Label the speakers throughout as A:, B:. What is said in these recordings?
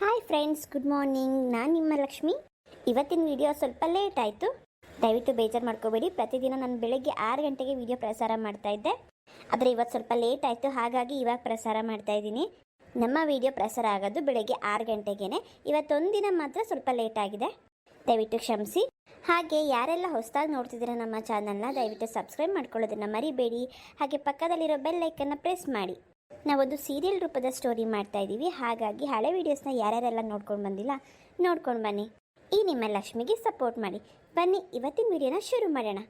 A: Hi friends good morning ನಾನು ನಿಮ್ಮ ಲಕ್ಷ್ಮಿ ಇವತ್ತಿನ ವಿಡಿಯೋ ಸ್ವಲ್ಪ ಲೇಟ್ ಆಯಿತು. ದಯವಿಟ್ಟು ಬೇಜಾರು ಮಾಡ್ಕೋಬೇಡಿ. ಪ್ರತಿದಿನ ನಾನು ಬೆಳಗ್ಗೆ ಆರು ಗಂಟೆಗೆ ವಿಡಿಯೋ ಪ್ರಸಾರ ಮಾಡ್ತಾ ಇದ್ದೆ. ಆದರೆ ಇವತ್ತು ಸ್ವಲ್ಪ ಲೇಟ್ ಆಯಿತು. ಹಾಗಾಗಿ ಇವಾಗ ಪ್ರಸಾರ ಮಾಡ್ತಾ ಇದ್ದೀನಿ. ನಮ್ಮ ವಿಡಿಯೋ ಪ್ರಸಾರ ಆಗೋದು ಬೆಳಗ್ಗೆ ಆರು ಗಂಟೆಗೇ ಇವತ್ತೊಂದಿನ ಮಾತ್ರ ಸ್ವಲ್ಪ ಲೇಟ್ ಆಗಿದೆ. ದಯವಿಟ್ಟು ಕ್ಷಮಿಸಿ. ಹಾಗೆ ಯಾರೆಲ್ಲ ಹೊಸದಾಗಿ ನೋಡ್ತಿದ್ದೀರಾ ನಮ್ಮ ಚಾನಲ್ನ ದಯವಿಟ್ಟು ಸಬ್ಸ್ಕ್ರೈಬ್ ಮಾಡ್ಕೊಳ್ಳೋದನ್ನು ಮರಿಬೇಡಿ. ಹಾಗೆ ಪಕ್ಕದಲ್ಲಿರೋ ಬೆಲ್ಲೈಕನ್ನು ಪ್ರೆಸ್ ಮಾಡಿ. ನಾವೊಂದು ಸೀರಿಯಲ್ ರೂಪದ ಸ್ಟೋರಿ ಮಾಡ್ತಾ ಇದ್ದೀವಿ. ಹಾಗಾಗಿ ಹಳೆ ವೀಡಿಯೋಸ್ನ ಯಾರ್ಯಾರೆಲ್ಲ ನೋಡ್ಕೊಂಡು ಬಂದಿಲ್ಲ ನೋಡ್ಕೊಂಡು ಬನ್ನಿ. ಈ ನಿಮ್ಮ ಲಕ್ಷ್ಮಿಗೆ ಸಪೋರ್ಟ್ ಮಾಡಿ. ಬನ್ನಿ ಇವತ್ತಿನ ವಿಡಿಯೋನ ಶುರು ಮಾಡೋಣ.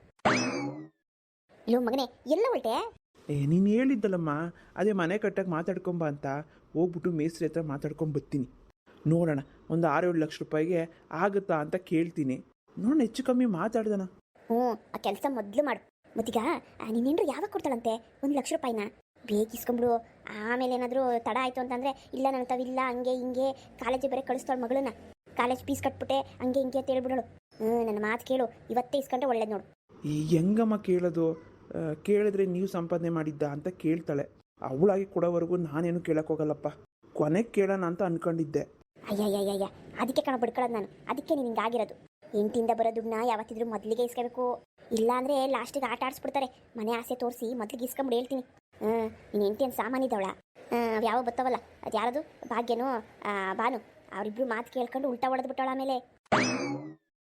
A: ಲೋ ಮಗನೇ ಎಲ್ಲ ಹೊರಟೆ
B: ಏ ನೀನು ಹೇಳಿದ್ದಲ್ಲಮ್ಮ ಅದೇ ಮನೆ ಕಟ್ಟಕ್ಕೆ ಮಾತಾಡ್ಕೊಂಬ ಅಂತ ಹೋಗ್ಬಿಟ್ಟು ಮೇಸ್ತ್ರಿ ಹತ್ರ ಮಾತಾಡ್ಕೊಂಡು ಬರ್ತೀನಿ. ನೋಡೋಣ ಒಂದು ಆರು ಏಳು ಲಕ್ಷ ರೂಪಾಯಿಗೆ ಆಗುತ್ತಾ ಅಂತ ಕೇಳ್ತೀನಿ. ನೋಡೋಣ ಹೆಚ್ಚು ಕಮ್ಮಿ ಮಾತಾಡ್ದಣ
A: ಹ್ಞೂ ಆ ಕೆಲಸ ಮೊದಲು ಮಾಡು. ಮತ್ತೀಗ ನೀನೇನ್ರು ಯಾವಾಗ ಕೊಡ್ತಾಳಂತೆ? ಒಂದು ಲಕ್ಷ ರೂಪಾಯಿನ? ಬೇಗ ಇಸ್ಕೊಂಬಿಡು ಆಮೇಲೆ ಏನಾದರೂ ತಡ ಆಯಿತು ಅಂತಂದರೆ ಇಲ್ಲ ನನ್ನ ತವಿಲ್ಲ ಹಂಗೆ ಹಿಂಗೆ ಕಾಲೇಜಿಗೆ ಬರೀ ಕಳಿಸ್ತಾಳೆ ಮಗಳನ್ನ. ಕಾಲೇಜ್ ಫೀಸ್ ಕಟ್ಬಿಟ್ಟೆ ಹಂಗೆ ಹಿಂಗೆ ಅಂತ ಹೇಳ್ಬಿಡೋಳು. ಹ್ಞೂ ನನ್ನ ಮಾತು ಕೇಳು ಇವತ್ತೇ ಇಸ್ಕೊಂಡ್ರೆ ಒಳ್ಳೇದು ನೋಡು.
B: ಈ ಹೆಂಗಮ್ಮ ಕೇಳೋದು ಕೇಳಿದ್ರೆ ನೀವು ಸಂಪಾದನೆ ಮಾಡಿದ್ದ ಅಂತ ಕೇಳ್ತಾಳೆ. ಅವಳಾಗಿ ಕೊಡೋವರೆಗೂ ನಾನೇನು ಕೇಳೋಕ್ಕೋಗಲ್ಲಪ್ಪ ಕೊನೆಗೆ ಕೇಳೋಣ ಅಂತ ಅನ್ಕೊಂಡಿದ್ದೆ.
A: ಅಯ್ಯಯ್ಯಯ್ಯ ಅದಕ್ಕೆ ಕಣ ಬಿಡ್ಕೊಳ್ಳೋದು ನಾನು. ಅದಕ್ಕೆ ನೀನು ಹಿಂಗಾಗಿರೋದು ಎಂಟಿಂದ ಬರೋ ದುಡ್ಡನ್ನ ಯಾವತ್ತಿದ್ರು ಮೊದಲಿಗೆ ಇಸ್ಕೋಬೇಕು. ಇಲ್ಲ ಅಂದರೆ ಲಾಸ್ಟಿಗೆ ಆಟ ಆಡಿಸ್ಬಿಡ್ತಾರೆ. ಮನೆ ಆಸೆ ತೋರಿಸಿ ಮೊದಲಿಗೆ ಇಸ್ಕೊಂಬಿಡಿ ಹೇಳ್ತೀನಿ. ಹ್ಞೂ ನೀನು ಎಂಟಿ ಅಂತ ಸಾಮಾನಿದ್ದವಳ ಯಾವ ಬತ್ತವಲ್ಲ ಅದು ಯಾರದು? ಭಾಗ್ಯನೋ? ಆ, ಭಾನು. ಅವರಿಬ್ರು ಮಾತು ಕೇಳ್ಕೊಂಡು ಉಲ್ಟಾ ಹೊಡೆದು ಬಿಟ್ಟವಳ ಆಮೇಲೆ.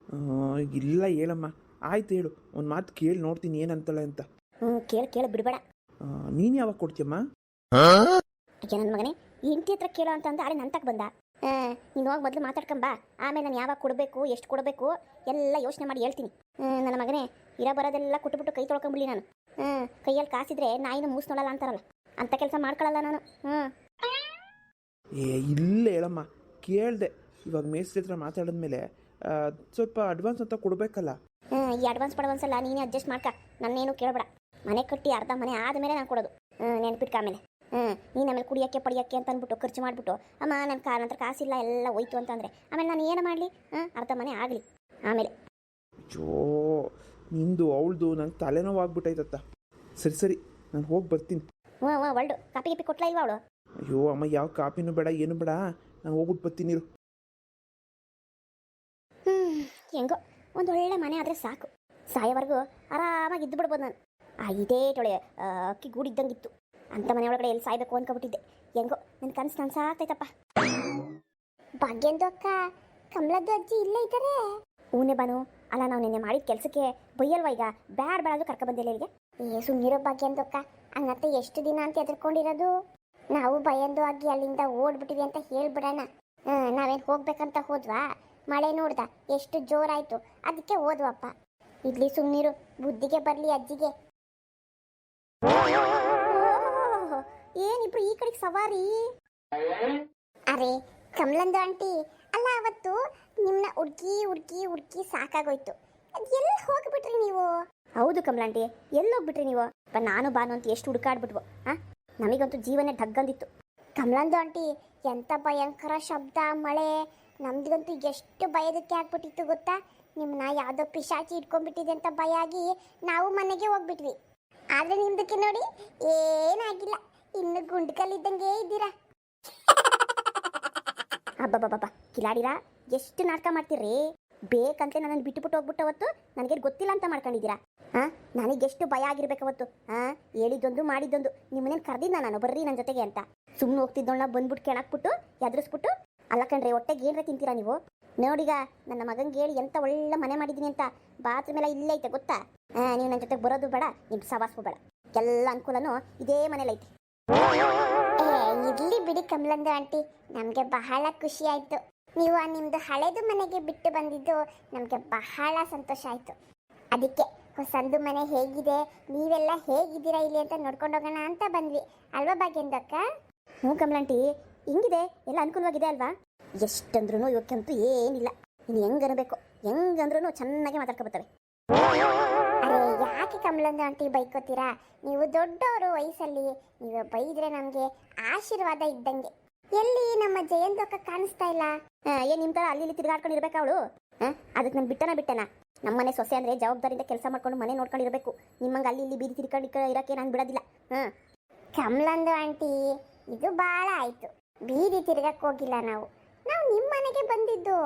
B: ಆ, ಇಲ್ಲ ಹೇಳಮ್ಮ ಆಯ್ತು ಹೇಳು ಒಂದು ಮಾತು ಕೇಳಿ ನೋಡ್ತೀನಿ ಏನಂತಾಳೆ ಅಂತ.
A: ಹ್ಞೂ ಕೇಳು ಕೇಳು ಬಿಡಬೇಡ.
B: ನೀನು ಯಾವಾಗ ಕೊಡ್ತೀಯಮ್ಮ?
A: ಅಯ್ಯ ನನ್ನ ಮಗನೇ ಹೆಂಡತಿ ಹತ್ರ ಕೇಳೋ ಅಂತ ಅಂದ್ರೆ ಆಳೆ ನನ್ನ ತಕ್ಕ ಬಂದ ನೀನು ಹೋಗಿ ಮೊದಲು ಮಾತಾಡ್ಕೊಂಬ. ಆಮೇಲೆ ನಾನು ಯಾವಾಗ ಕೊಡಬೇಕು ಎಷ್ಟು ಕೊಡಬೇಕು ಎಲ್ಲ ಯೋಚನೆ ಮಾಡಿ ಹೇಳ್ತೀನಿ. ಹ್ಮ್, ನನ್ನ ಮಗನೇ ಇರೋ ಬರೋದೆಲ್ಲ ಕೊಟ್ಬಿಟ್ಟು ಕೈ ತೊಳ್ಕೊಂಬಿಡಿ ನಾನು. ಹ್ಞೂ ಕೈಯಲ್ಲಿ ಕಾಸಿದ್ರೆ ನಾಯಿನ ಮೂಸ್ ನೋಡಲ್ಲ ಅಂತಾರಲ್ಲ. ಅಂತ ಕೆಲಸ ಮಾಡ್ಕೊಳ್ಳಲ್ಲ ನಾನು. ಹ್ಞೂ
B: ಏ ಇಲ್ಲ ಹೇಳಮ್ಮ. ಕೇಳಿದೆ. ಇವಾಗ ಮೇಸ್ತ್ರಿ ಹತ್ರ ಮಾತಾಡಿದ್ಮೇಲೆ ಆ, ಸ್ವಲ್ಪ ಅಡ್ವಾನ್ಸ್ ಅಂತ ಕೊಡಬೇಕಲ್ಲ.
A: ಹ್ಞೂ ಈ ಅಡ್ವಾನ್ಸ್ ಪಡ್ವಾನ್ಸ್ ಎಲ್ಲ ನೀನೇ ಅಡ್ಜಸ್ಟ್ ಮಾಡ್ಕ. ನನ್ನೇನು ಕೇಳಬೇಡ. ಮನೆ ಕಟ್ಟಿ ಅರ್ಧ ಮನೆ ಆದಮೇಲೆ ನಾನು ಕೊಡೋದು. ಹ್ಞೂ ನೆನ್ಪಿಟ್ಕ ಆಮೇಲೆ. ಹ್ಞೂ ನೀನು ಆಮೇಲೆ ಕುಡಿಯೋಕ್ಕೆ ಪಡಿಯೋಕ್ಕೆ ಅಂತ ಅಂದ್ಬಿಟ್ಟು ಖರ್ಚು ಮಾಡಿಬಿಟ್ಟು ಅಮ್ಮ ನನ್ನ ಕಾ ನಂತರ ಕಾಸಿಲ್ಲ ಎಲ್ಲ ಹೋಯ್ತು ಅಂತಂದರೆ. ಆಮೇಲೆ ನಾನು ಏನು ಮಾಡಲಿ? ಹ್ಮ್ ಅರ್ಧ ಮನೆ ಆಗಲಿ. ಆಮೇಲೆ.
B: ಜೋ ನಿಂದು ಅವಳದು ನಂಗೆ ತಲೆನೋವಾಗ್ಬಿಟ್ಟೈತತ್ತ ಸರಿ ಸರಿ ನಾನು ಹೋಗಿ ಬರ್ತೀನಿ.
A: ಹ್ಞೂ ಹ್ಞೂ ಒಳ್ಳು. ಕಾಪಿ ಗಿಪಿ ಕೊಟ್ಲ ಇಲ್ವಾ ಅವಳು?
B: ಅಯ್ಯೋ ಅಮ್ಮ ಯಾವ ಕಾಪಿನೂ ಬೇಡ ಏನು ಬೇಡ. ನಾನು ಹೋಗ್ಬಿಟ್ಟು ಬರ್ತೀನಿ ಇರು.
A: ಹ್ಞೂ ಹೆಂಗೋ ಒಂದು ಒಳ್ಳೆ ಮನೆ ಆದರೆ ಸಾಕು. ಸಾಯೋವರೆಗೂ ಆರಾಮಾಗಿ ಇದ್ದು ಬಿಡ್ಬೋದು ನಾನು. ಆ ಇದೇ ಟೊಳೆ ಅಕ್ಕಿ ಗೂಡಿದ್ದಂಗಿತ್ತು. ಅಂತ ಮನೆ ಒಳಗಡೆ ಎಲ್ಲಿ ಸಾಯ್ಬೇಕು ಅನ್ಕೊಬಿಟ್ಟಿದ್ದೆ. ಹೆಂಗೋ ನನ್ನ ಕನಸು ನನ್ನ ಸಾಕ್ತೈತಪ್ಪ. ಭಾಗ್ಯಂದು ಅಕ್ಕ ಕಮಲದ್ದು ಅಜ್ಜಿ ಇಲ್ಲೇ ಇದ್ದಾರೆ ಊನೆ ಬಾನು ಅಲ್ಲ ನಾವು ನಿನ್ನೆ ಮಾಡಿದ ಕೆಲಸಕ್ಕೆ ಬೈಯಲ್ವಾ ಈಗ? ಬ್ಯಾಡ್ ಬೇಡ ಕರ್ಕ ಬಂದಿಲ್ಲ ಇಲ್ಲಿಗೆ. ಏ ಸುಮ್ಮನಿರೋ ಭಾಗ್ಯಂದು ಅಕ್ಕ ಹಂಗತ್ತೆ ಎಷ್ಟು ದಿನ ಅಂತ ಎದ್ಕೊಂಡಿರೋದು ನಾವು ಭಯಂದು ಆಗಿ ಅಲ್ಲಿಂದ ಓಡ್ಬಿಟ್ಟಿವಿ ಅಂತ ಹೇಳ್ಬಿಡೋಣ. ಹ್ಮ್, ನಾವೇನ್ ಹೋಗ್ಬೇಕಂತ ಹೋದ್ವಾ? ಮಳೆ ನೋಡ್ದ ಎಷ್ಟು ಜೋರಾಯ್ತು. ಅದಕ್ಕೆ ಓದ್ವಪ್ಪ ಇಡ್ಲಿ ಸುಮ್ಮನಿರು ಬುದ್ಧಿಗೆ ಬರಲಿ ಅಜ್ಜಿಗೆ. ಏನಿಬ್ರು ಈ ಕಡೆಗೆ ಸವಾರಿ? ಅರೆ ಕಮಲಂದು ಆಂಟಿ ಅಲ್ಲ ಅವತ್ತು ನಿಮ್ಮನ್ನ ಹುಡ್ಕಿ ಹುಡ್ಕಿ ಹುಡ್ಕಿ ಸಾಕಾಗೋಯ್ತು. ಎಲ್ಲಿ ಹೋಗ್ಬಿಟ್ರಿ ನೀವು? ಹೌದು ಕಮಲಾಂಟಿ ಎಲ್ಲಿ ಹೋಗ್ಬಿಟ್ರಿ ನೀವು? ಬ ನಾನು ಬಾನು ಅಂತ ಎಷ್ಟು ಹುಡುಕಾಡ್ಬಿಟ್ವು ಆ? ನಮಗಂತೂ ಜೀವನೇ ಢಗ್ಗಂದಿತ್ತು ಕಮಲಾಂದು ಆಂಟಿ ಎಂತ ಭಯಂಕರ ಶಬ್ದ ಮಳೆ. ನಮ್ದಿಗಂತೂ ಎಷ್ಟು ಭಯದಕ್ಕೆ ಆಗ್ಬಿಟ್ಟಿತ್ತು ಗೊತ್ತಾ? ನಿಮ್ಮನ್ನ ಯಾವುದೋ ಪಿಶಾಚಿ ಇಟ್ಕೊಂಡ್ಬಿಟ್ಟಿದೆ ಅಂತ ಭಯ ಆಗಿ ನಾವು ಮನೆಗೆ ಹೋಗ್ಬಿಟ್ವಿ. ಆದ್ರೆ ನಿಮ್ದಕ್ಕೆ ನೋಡಿ ಏನಾಗಿಲ್ಲ. ಇನ್ನು ಗುಂಡ್ಕಲ್ಲಿದ್ದಂಗೆ ಇದ್ದೀರಾ? ಅಬ್ಬಬ್ಬಬ್ಬ ಕಿಲಾಡಿರಾ, ಎಷ್ಟು ನಾಟಕ ಮಾಡ್ತೀರಿ? ಬೇಕಂತೆ ನನ್ನನ್ನು ಬಿಟ್ಟುಬಿಟ್ಟು ಹೋಗ್ಬಿಟ್ಟು ಅವತ್ತು ನನಗೆ ಗೊತ್ತಿಲ್ಲ ಅಂತ ಮಾಡ್ಕೊಂಡಿದ್ದೀರಾ? ಹಾಂ ನನಗೆ ಎಷ್ಟು ಭಯ ಆಗಿರ್ಬೇಕು ಅವತ್ತು. ಹಾ ಹೇಳಿದ್ದೊಂದು ಮಾಡಿದ್ದೊಂದು. ನಿಮ್ಮನೇನು ಕರೆದಿದ್ದ ನಾನು? ಬರ್ರಿ ನನ್ನ ಜೊತೆಗೆ ಅಂತ. ಸುಮ್ಮನೆ ಹೋಗ್ತಿದ್ದೋಣ ಬಂದ್ಬಿಟ್ಟು ಕೆಣಕ್ಬಿಟ್ಟು ಎದುರಿಸ್ಬಿಟ್ಟು, ಅಲ್ಲ ಕಣ್ರಿ, ಹೊಟ್ಟೆಗೆ ಏನರ ತಿಂತೀರಾ ನೀವು? ನೋಡಿಗ, ನನ್ನ ಮಗಂಗೆ ಹೇಳಿ ಎಂತ ಒಳ್ಳೆ ಮನೆ ಮಾಡಿದ್ದೀನಿ ಅಂತ. ಬಾತ್ರೂಮ್ ಎಲ್ಲ ಇಲ್ಲೇ ಐತೆ, ಗೊತ್ತಾ? ಹಾಂ ನೀವು ನನ್ನ ಜೊತೆಗೆ ಬರೋದು ಬೇಡ ನಿಮ್ಮ ಸವಾಸು ಬೇಡ. ಎಲ್ಲ ಅನುಕೂಲನೂ ಇದೇ ಮನೇಲಿ ಐತೆ. ಇರ್ಲಿ ಬಿಡಿ ಕಮಲಂದು ಆಂಟಿ, ನಮಗೆ ಬಹಳ ಖುಷಿ ಆಯ್ತು. ನೀವು ನಿಮ್ಮದು ಹಳೆದು ಮನೆಗೆ ಬಿಟ್ಟು ಬಂದಿದ್ದು ನಮಗೆ ಬಹಳ ಸಂತೋಷ ಆಯಿತು. ಅದಕ್ಕೆ ಹೊಸಂದು ಮನೆ ಹೇಗಿದೆ, ನೀವೆಲ್ಲ ಹೇಗಿದ್ದೀರಾ ಇಲ್ಲಿ ಅಂತ ನೋಡ್ಕೊಂಡು ಹೋಗೋಣ ಅಂತ ಬಂದ್ವಿ. ಅಲ್ವಾ ಭಾಗ್ಯಂದಕ್ಕ ಹ್ಞೂ ಕಮಲಾಂಟಿ ಹಿಂಗಿದೆ, ಎಲ್ಲ ಅನುಕೂಲವಾಗಿದೆ ಅಲ್ವಾ? ಎಷ್ಟಂದ್ರೂ ಇವಕ್ಕಂತೂ ಏನಿಲ್ಲ. ಇನ್ನು ಹೆಂಗ್ ಅನ್ಬೇಕು ಹೆಂಗಂದ್ರೂ ಚೆನ್ನಾಗಿ ಮಾತಾಡ್ಕೊಬರ್ತವೆ ಯಾಕೆ ಕಮಲಂದು ಆಂಟಿ ಬೈಕೋತೀರಾ? ನೀವು ದೊಡ್ಡವರು ವಯಸ್ಸಲ್ಲಿ ನೀವು ಬೈದ್ರೆ ನಮಗೆ ಆಶೀರ್ವಾದ ಇದ್ದಂಗೆ. ಎಲ್ಲಿ ನಮ್ಮ ಜಯಂತಕ್ಕ ಕಾಣಿಸ್ತಾ ಇಲ್ಲ? ಏನ್ ನಿಮ್ ತರ ಅಲ್ಲಿ ತಿರುಗಾಡ್ಕೊಂಡಿರ್ಬೇಕಾ ಅವಳು? ಅದಕ್ಕೆ ನಾನು ಬಿಟ್ಟನ ಬಿಟ್ಟನ. ನಮ್ಮನೆ ಸೊಸೆ ಅಂದ್ರೆ ಜವಾಬ್ದಾರಿಯಿಂದ ಕೆಲಸ ಮಾಡ್ಕೊಂಡು ಮನೆ ನೋಡ್ಕೊಂಡಿರ್ಬೇಕು ನಿಮ್ಮಂಗೆ ಅಲ್ಲಿ ಇಲ್ಲಿ ಬೀದಿ ತಿರ್ಕೊಂಡು ಇರಕ್ಕೆ ನಾನು ಬಿಡೋದಿಲ್ಲ. ಹಾ. ಕಮಲಂದು ಆಂಟಿ ಇದು ಭಾಳ ಆಯ್ತು. ಬೀದಿ ತಿರ್ಗಕ್ ಹೋಗಿಲ್ಲ ನಾವು. ನಾವು ನಿಮ್ಮ ಮನೆಗೆ ಬಂದಿದ್ದು.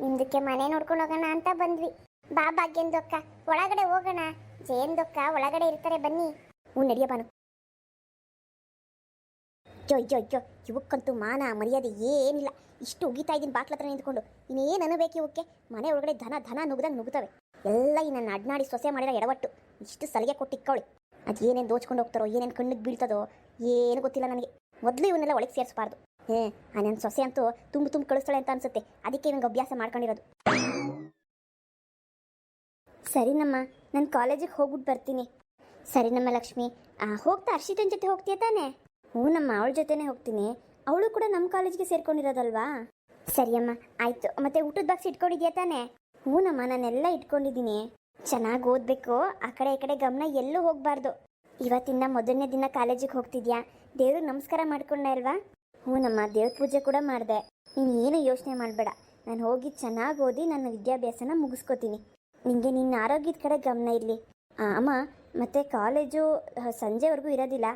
A: ನಿಮ್ದಕ್ಕೆ ಮನೆ ನೋಡ್ಕೊಂಡು ಹೋಗೋಣ ಅಂತ ಬಂದ್ವಿ. ಬಾ ಭಾಗ್ಯಂದೊಕ್ಕ ಒಳಗಡೆ ಹೋಗೋಣ. ಜಯಂದೊಕ್ಕ ಒಳಗಡೆ ಇರ್ತಾರೆ ಬನ್ನಿ. ಹ್ಞೂ, ನಡಿಯ ಬಾನು. ಅಯ್ಯೋ ಅಯ್ಯೋ ಅಯ್ಯೋ ಇವಕ್ಕಂತೂ ಮಾನ, ಮರ್ಯಾದೆ ಏನಿಲ್ಲ. ಇಷ್ಟು ಉಗಿತಾ ಇದ್ದೀನಿ ಬಾಟ್ಲ ಹತ್ರ ನಿಂತ್ಕೊಂಡು. ಇನ್ನೇನು ಅನ್ನಬೇಕು ಇವಕ್ಕೆ? ಮನೆ ಒಳಗಡೆ ಧನ ಧನ ನುಗ್ದಂಗೆ ನುಗ್ತವೆ. ಎಲ್ಲ ಈ ನನ್ನ ಅಡ್ನಾಡಿ ಸೊಸೆ ಮಾಡಿರೋ ಎಡವಟ್ಟು. ಇಷ್ಟು ಸಲಿಗೆ ಕೊಟ್ಟಿಕ್ಕವಳಿ. ಅದು ಏನೇನು ದೋಚ್ಕೊಂಡು ಹೋಗ್ತಾರೋ, ಏನೇನು ಕಣ್ಣಿಗೆ ಬೀಳ್ತದೋ, ಏನು ಗೊತ್ತಿಲ್ಲ ನನಗೆ. ಮೊದಲು ಇವನ್ನೆಲ್ಲ ಒಳಗೆ ಸೇರಿಸಬಾರ್ದು. ಹೇ, ಆ ನನ್ನ ಸೊಸೆ ಅಂತೂ ತುಂಬ ತುಂಬ ಕಳಿಸ್ತಾಳೆ ಅಂತ ಅನ್ಸುತ್ತೆ. ಅದಕ್ಕೆ ಇವಂಗೆ ಅಭ್ಯಾಸ ಮಾಡ್ಕೊಂಡಿರೋದು. ಸರಿನಮ್ಮ ನಾನು ಕಾಲೇಜಿಗೆ ಹೋಗ್ಬಿಟ್ಟು ಬರ್ತೀನಿ. ಸರಿನಮ್ಮ ಲಕ್ಷ್ಮಿ ಆ, ಹೋಗ್ತಾ ಹರ್ಷಿತನ ಜೊತೆ ಹೋಗ್ತೀಯ ತಾನೆ? ಹ್ಞೂ ನಮ್ಮ ಅವಳ ಜೊತೆನೇ ಹೋಗ್ತೀನಿ. ಅವಳು ಕೂಡ ನಮ್ಮ ಕಾಲೇಜ್ಗೆ ಸೇರ್ಕೊಂಡಿರೋದಲ್ವಾ? ಸರಿಯಮ್ಮ ಆಯ್ತು. ಮತ್ತೆ ಊಟದ ಬಾಕ್ಸ್ ಇಟ್ಕೊಂಡಿದ್ಯಾ ತಾನೇ? ಹ್ಞೂನಮ್ಮ ನಾನೆಲ್ಲ ಇಟ್ಕೊಂಡಿದ್ದೀನಿ. ಚೆನ್ನಾಗಿ ಓದಬೇಕು. ಆ ಕಡೆ ಈ ಕಡೆ ಗಮನ ಎಲ್ಲೂ ಹೋಗಬಾರ್ದು. ಇವತ್ತಿಂದ ಮೊದಲನೇ ದಿನ ಕಾಲೇಜಿಗೆ ಹೋಗ್ತಿದ್ಯಾ? ದೇವ್ರಿಗೆ ನಮಸ್ಕಾರ ಮಾಡ್ಕೊಂಡೆ ಅಲ್ವಾ? ಹ್ಞೂನಮ್ಮ ದೇವ್ರ ಪೂಜೆ ಕೂಡ ಮಾಡಿದೆ. ನೀನು ಏನು ಯೋಚನೆ ಮಾಡಬೇಡ. ನಾನು ಹೋಗಿ ಚೆನ್ನಾಗಿ ಓದಿ ನನ್ನ ವಿದ್ಯಾಭ್ಯಾಸನ ಮುಗಿಸ್ಕೋತೀನಿ. ನಿಮಗೆ ನಿನ್ನ ಆರೋಗ್ಯದ ಕಡೆ ಗಮನ ಇರಲಿ. ಅಮ್ಮ, ಮತ್ತು ಕಾಲೇಜು ಸಂಜೆವರೆಗೂ ಇರೋದಿಲ್ಲ.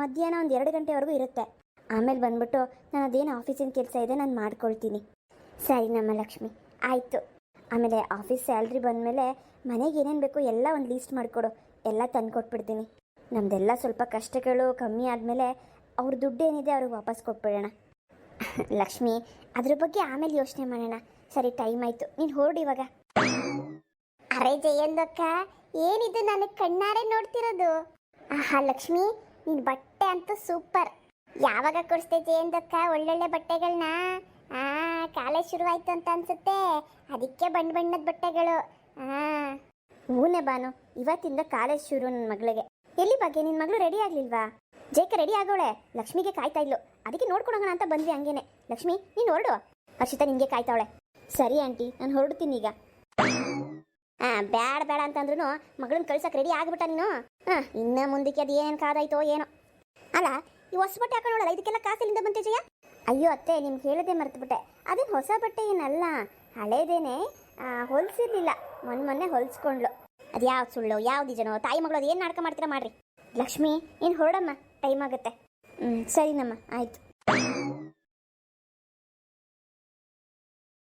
A: ಮಧ್ಯಾಹ್ನ ಒಂದು ಎರಡು ಗಂಟೆವರೆಗೂ ಇರುತ್ತೆ. ಆಮೇಲೆ ಬಂದ್ಬಿಟ್ಟು ನಾನು ಅದೇನು ಆಫೀಸಿನ ಕೆಲಸ ಇದೆ ನಾನು ಮಾಡ್ಕೊಳ್ತೀನಿ. ಸರಿ ನಮ್ಮ ಲಕ್ಷ್ಮಿ, ಆಯಿತು. ಆಮೇಲೆ ಆಫೀಸ್ ಸ್ಯಾಲ್ರಿ ಬಂದಮೇಲೆ ಮನೆಗೆ ಏನೇನು ಬೇಕು ಎಲ್ಲ ಒಂದು ಲೀಸ್ಟ್ ಮಾಡಿಕೊಡು. ಎಲ್ಲ ತಂದು ಕೊಟ್ಬಿಡ್ತೀನಿ ನಮ್ಮದೆಲ್ಲ ಸ್ವಲ್ಪ ಕಷ್ಟಗಳು ಕಮ್ಮಿ ಆದಮೇಲೆ ಅವ್ರ ದುಡ್ಡು ಏನಿದೆ ಅವ್ರಿಗೆ ವಾಪಸ್ ಕೊಟ್ಬಿಡೋಣ. ಲಕ್ಷ್ಮಿ, ಅದ್ರ ಬಗ್ಗೆ ಆಮೇಲೆ ಯೋಚನೆ ಮಾಡೋಣ. ಸರಿ, ಟೈಮ್ ಆಯಿತು. ನೀನು ಹೊರಡು ಇವಾಗ. ಅರೆ ಜಯಂದಕ್ಕ, ಏನಿದು ನನಗೆ ಕಣ್ಣಾರೆ ನೋಡ್ತಿರೋದು? ಆಹಾ ಲಕ್ಷ್ಮಿ, ನಿನ್ ಬಟ್ಟೆ ಅಂತೂ ಸೂಪರ್. ಯಾವಾಗ ಕೊಡಿಸ್ದೆ ಜಯಂದಕ್ಕ ಒಳ್ಳೊಳ್ಳೆ ಬಟ್ಟೆಗಳನ್ನ ಆ ಕಾಲೇಜ್ ಶುರುವಾಯ್ತು ಅಂತ ಅನ್ಸುತ್ತೆ. ಅದಕ್ಕೆ ಬಣ್ಣ ಬಣ್ಣದ ಬಟ್ಟೆಗಳು. ಆ. ಹೂನೆ ಬಾನು, ಇವತ್ತಿಂದ ಕಾಲೇಜ್ ಶುರು ನನ್ನ ಮಗಳಿಗೆ. ಎಲ್ಲಿ ಬಗ್ಗೆ ನಿನ್ನ ಮಗಳು ರೆಡಿ ಆಗ್ಲಿಲ್ವಾ? ಜೇಕ ರೆಡಿ ಆಗೋಳೆ, ಲಕ್ಷ್ಮಿಗೆ ಕಾಯ್ತಾ ಇದ್ಲು. ಅದಕ್ಕೆ ನೋಡ್ಕೊಳೋಣ ಅಂತ ಬಂದ್ವಿ ಹಂಗೇನೆ. ಲಕ್ಷ್ಮಿ, ನೀನು ಹೊರಡು. ಹರ್ಷಿತಾ ನಿನ್ಗೆ ಕಾಯ್ತಾವಳೆ. ಸರಿ ಆಂಟಿ, ನಾನು ಹೊರಡ್ತೀನಿ ಈಗ. ಬ್ಯಾಡ ಬೇಡ ಅಂತಂದ್ರೂ ಮಗಳನ್ನ ಕಳ್ಸಕ್ಕೆ ರೆಡಿ ಆಗ್ಬಿಟ್ಟ ನೀನು. ಹಾ ಇನ್ನ ಮುಂದಕ್ಕೆ ಅದು ಏನು ಕಾದಾಯ್ತೋ ಏನೋ. ಅಲ್ಲ, ಈ ಹೊಸ ಬಟ್ಟೆ ಹಾಕೊಂಡೋಳಲ್ಲ ಇದಕ್ಕೆಲ್ಲ ಕಾಸಲ್ಲಿಂದ ಬಂತೆ ಜಯ? ಅಯ್ಯೋ ಅತ್ತೆ, ನಿಮ್ಗೆ ಹೇಳದೆ ಮರ್ತುಬಿಟ್ಟೆ. ಅದೇನು ಹೊಸ ಬಟ್ಟೆ ಏನಲ್ಲ, ಹಳೇದೇನೆ ಹೊಲ್ಸಿರ್ಲಿಲ್ಲ. ಮೊನ್ನೆ ಮೊನ್ನೆ ಹೊಲ್ಸ್ಕೊಂಡ್ಲು. ಅದು ಯಾವ ಸುಳ್ಳು ಯಾವ್ದು ನಿಜನೋ ತಾಯಿ ಮಗಳು ಅದು ಏನು ನಾಟಕ ಮಾಡ್ತೀರಾ ಮಾಡ್ರಿ. ಲಕ್ಷ್ಮಿ, ಏನು ಹೊರಡಮ್ಮ, ಟೈಮ್ ಆಗುತ್ತೆ. ಹ್ಞೂ ಸರಿನಮ್ಮ, ಆಯ್ತು.